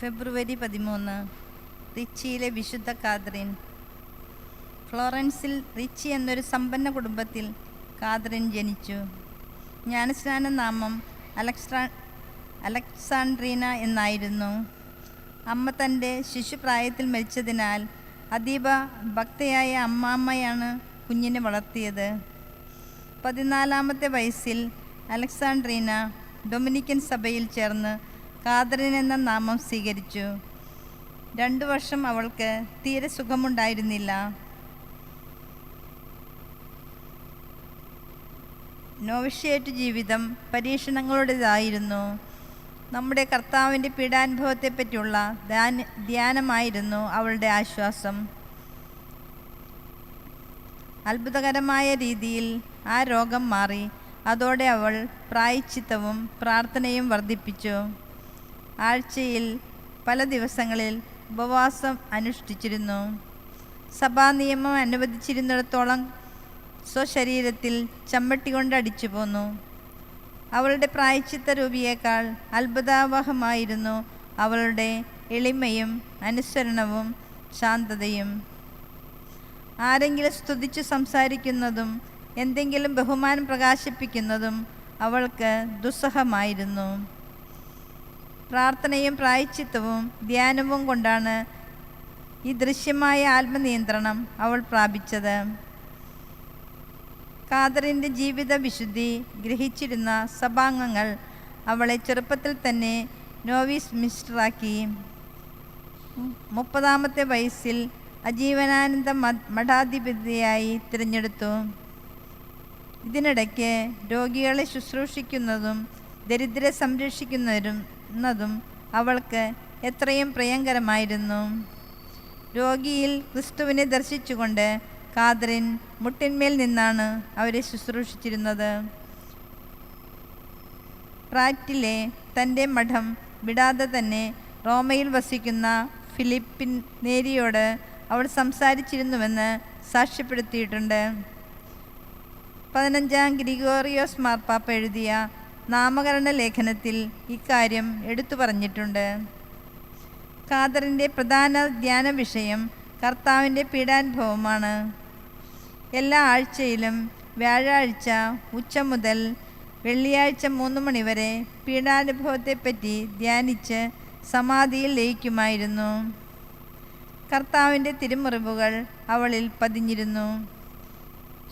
ഫെബ്രുവരി പതിമൂന്ന് റിച്ചിയിലെ വിശുദ്ധ Catherine. ഫ്ലോറൻസിൽ Ritchie എന്നൊരു സമ്പന്ന കുടുംബത്തിൽ കാതറിൻ ജനിച്ചു. ജ്ഞാനസ്നാന നാമം അലക്സാ അലക്സാണ്ട്രീന എന്നായിരുന്നു. അമ്മ തന്റെ ശിശുപ്രായത്തിൽ മരിച്ചതിനാൽ അതീവ ഭക്തയായ അമ്മാമ്മയാണ് കുഞ്ഞിനെ വളർത്തിയത്. പതിനാലാമത്തെ വയസ്സിൽ അലക്സാണ്ട്രീന ഡൊമിനിക്കൻ സഭയിൽ ചേർന്ന് കാതറിൻ എന്ന നാമം സ്വീകരിച്ചു. രണ്ടു വർഷം അവൾക്ക് തീരെ സുഖമുണ്ടായിരുന്നില്ല. നോവിഷ്യേറ്റ് ജീവിതം പരീക്ഷണങ്ങളുടേതായിരുന്നു. നമ്മുടെ കർത്താവിന്റെ പീഡാനുഭവത്തെപ്പറ്റിയുള്ള ധ്യാന ധ്യാനമായിരുന്നു അവളുടെ ആശ്വാസം. അത്ഭുതകരമായ രീതിയിൽ ആ രോഗം മാറി. അതോടെ അവൾ പ്രായച്ചിത്തവും പ്രാർത്ഥനയും വർദ്ധിപ്പിച്ചു. ആഴ്ചയിൽ പല ദിവസങ്ങളിൽ ഉപവാസം അനുഷ്ഠിച്ചിരുന്നു. സഭാ നിയമം അനുവദിച്ചിരുന്നിടത്തോളം സ്വശരീരത്തിൽ ചമ്മട്ടി കൊണ്ട് അടിച്ചു പോന്നു. അവളുടെ പ്രായച്ചിത്ത രൂപിയേക്കാൾ അത്ഭുതാവഹമായിരുന്നു അവളുടെ എളിമയും അനുസരണവും ശാന്തതയും. ആരെങ്കിലും സ്തുതിച്ചു സംസാരിക്കുന്നതും എന്തെങ്കിലും ബഹുമാനം പ്രകാശിപ്പിക്കുന്നതും അവൾക്ക് ദുസ്സഹമായിരുന്നു. പ്രാർത്ഥനയും പ്രായച്ചിത്തവും ധ്യാനവും കൊണ്ടാണ് ഈ ദൃശ്യമായ ആത്മനിയന്ത്രണം അവൾ പ്രാപിച്ചത്. കാതറിന്റെ ജീവിത വിശുദ്ധി ഗ്രഹിച്ചിരുന്ന സഭാംഗങ്ങൾ അവളെ ചെറുപ്പത്തിൽ തന്നെ നോവീസ് മിസ്റ്ററാക്കി. മുപ്പതാമത്തെ വയസ്സിൽ അജീവനാനന്ദ മഠാധിപതിയായി തിരഞ്ഞെടുത്തു. ഇതിനിടയ്ക്ക് രോഗികളെ ശുശ്രൂഷിക്കുന്നതും ദരിദ്രരെ സംരക്ഷിക്കുന്നതും എന്നതും അവൾക്ക് എത്രയും പ്രിയങ്കരമായിരുന്നു. രോഗിയിൽ ക്രിസ്തുവിനെ ദർശിച്ചുകൊണ്ട് കാതറിൻ മുട്ടിന്മേൽ നിന്നാണ് അവരെ ശുശ്രൂഷിച്ചിരുന്നത്. പ്രാറ്റിലെ തന്റെ മഠം വിടാതെ തന്നെ റോമയിൽ വസിക്കുന്ന ഫിലിപ്പിൻ നേരിയോട് അവൾ സംസാരിച്ചിരുന്നുവെന്ന് സാക്ഷ്യപ്പെടുത്തിയിട്ടുണ്ട്. പതിനഞ്ചാം ഗ്രിഗോറിയോസ് മാർപ്പാപ്പ എഴുതിയ നാമകരണ ലേഖനത്തിൽ ഇക്കാര്യം എടുത്തു പറഞ്ഞിട്ടുണ്ട്. ഖാദറിന്റെ പ്രധാന ധ്യാന വിഷയം കർത്താവിന്റെ പീഡാനുഭവമാണ്. എല്ലാ ആഴ്ചയിലും വ്യാഴാഴ്ച ഉച്ച മുതൽ വെള്ളിയാഴ്ച മൂന്ന് മണിവരെ പീഡാനുഭവത്തെപ്പറ്റി ധ്യാനിച്ച് സമാധിയിൽ ലയിക്കുമായിരുന്നു. കർത്താവിന്റെ തിരുമുറിവുകൾ അവളിൽ പതിഞ്ഞിരുന്നു.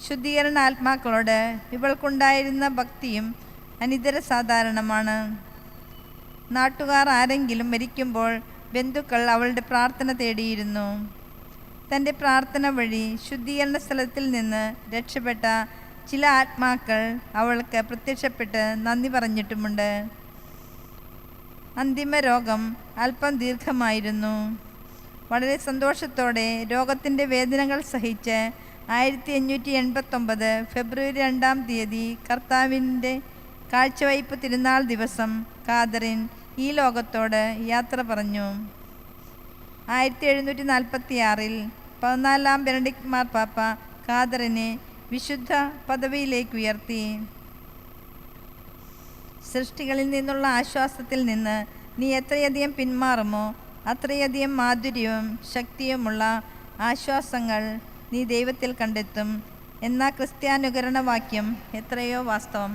ശുദ്ധീകരണ ആത്മാക്കളോട് ഇവൾക്കുണ്ടായിരുന്ന ഭക്തിയും അനിതര സാധാരണമാണ്. നാട്ടുകാർ ആരെങ്കിലും മരിക്കുമ്പോൾ ബന്ധുക്കൾ അവളുടെ പ്രാർത്ഥന തേടിയിരുന്നു. തന്റെ പ്രാർത്ഥന വഴി ശുദ്ധീകരണ സ്ഥലത്തിൽ നിന്ന് രക്ഷപ്പെട്ട ചില ആത്മാക്കൾ അവൾക്ക് പ്രത്യക്ഷപ്പെട്ട് നന്ദി പറഞ്ഞിട്ടുമുണ്ട്. അന്തിമ രോഗം അല്പം ദീർഘമായിരുന്നു. വളരെ സന്തോഷത്തോടെ രോഗത്തിന്റെ വേദനകൾ സഹിച്ച് ആയിരത്തി അഞ്ഞൂറ്റി എൺപത്തൊമ്പത് ഫെബ്രുവരി രണ്ടാം തീയതി കർത്താവിന്റെ കാഴ്ചവയ്പ് തിരുനാൾ ദിവസം കാതറിൻ ഈ ലോകത്തോട് യാത്ര പറഞ്ഞു. ആയിരത്തി എഴുന്നൂറ്റി നാൽപ്പത്തി ആറിൽ പതിനാലാം മാർ പാപ്പ കാതറിനെ വിശുദ്ധ പദവിയിലേക്ക് ഉയർത്തി സൃഷ്ടികളിൽ നിന്നുള്ള ആശ്വാസത്തിൽ നിന്ന് നീ എത്രയധികം പിന്മാറുമോ അത്രയധികം മാധുര്യവും ശക്തിയുമുള്ള ആശ്വാസങ്ങൾ നീ ദൈവത്തിൽ കണ്ടെത്തും. എന്ന ക്രിസ്ത്യാനുകരണ വാക്യം എത്രയോ വാസ്തവം.